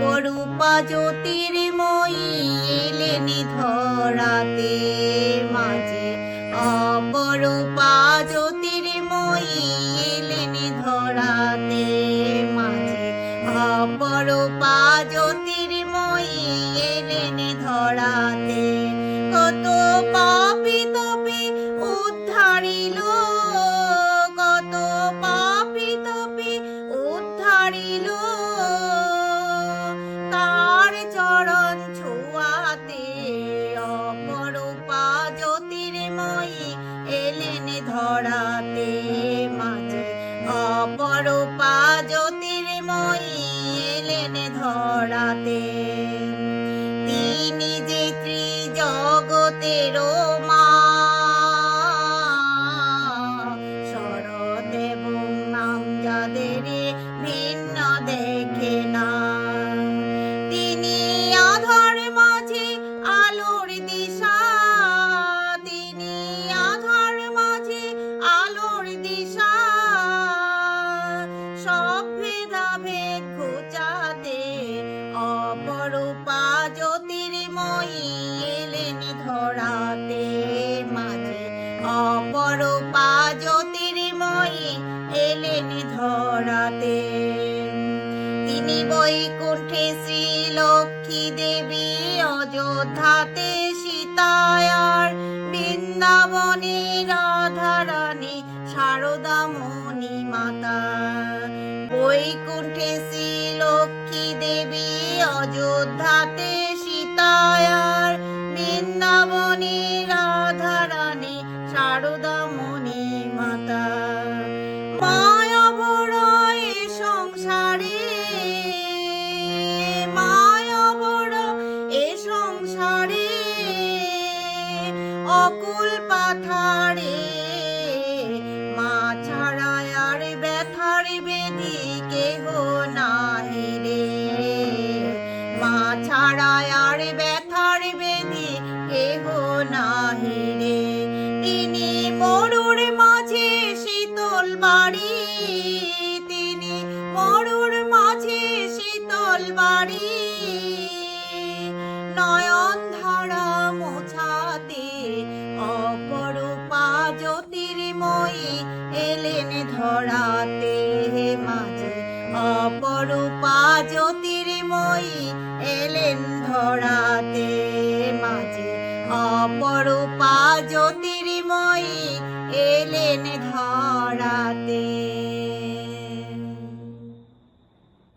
অপরূপা জ্যোতির্ময়ী এলেন ধরাতে মাঝে। অপরূপা জ্যোতির্ময়ী এলেন ধরাতে মাঝে। অপরূপা জ্যোতির্ময়ী এলেন ধরাতে ধরাতে মাঝে অপরূপা জ্যোতির্ময়ী এলেন ধরাতে। তিনি যে ত্রিজগতের সব ভেদাভেদ ঘুচাতে অপরূপা জ্যোতির্ময়ী এলেন ধরাতে মাঝে। অপরূপা জ্যোতির্ময়ী এলেন ধরাতে। তিনি বৈকুণ্ঠে শ্রী লক্ষ্মী দেবী অযোধ্যাতে সীতায়ার বৃন্দাবনে মণি মাতা বৈকুণ্ঠে শ্রী লক্ষ্মী দেবী অযোধ্যাতে সীতায়ার। বৃন্দাবনে রাধারানী সারদা মণি মাতা মায়া এ সংসারে মায়া এ সংসারে, অকুল পাথারে নাহি তিনি মরুর মাঝে শীতল বাড়ি। তিনি মরুর মাঝে শীতল বাড়ি। নয়ন ধারা মোছাতে অপরূপা জ্যোতির্ময়ী এলেন ধরাতে। মাঝে, অপরূপা জ্যোতির্ময়ী এলেন ধরাতে। অপরূপা জ্যোতির্ময়ী এলেন ধরাতে।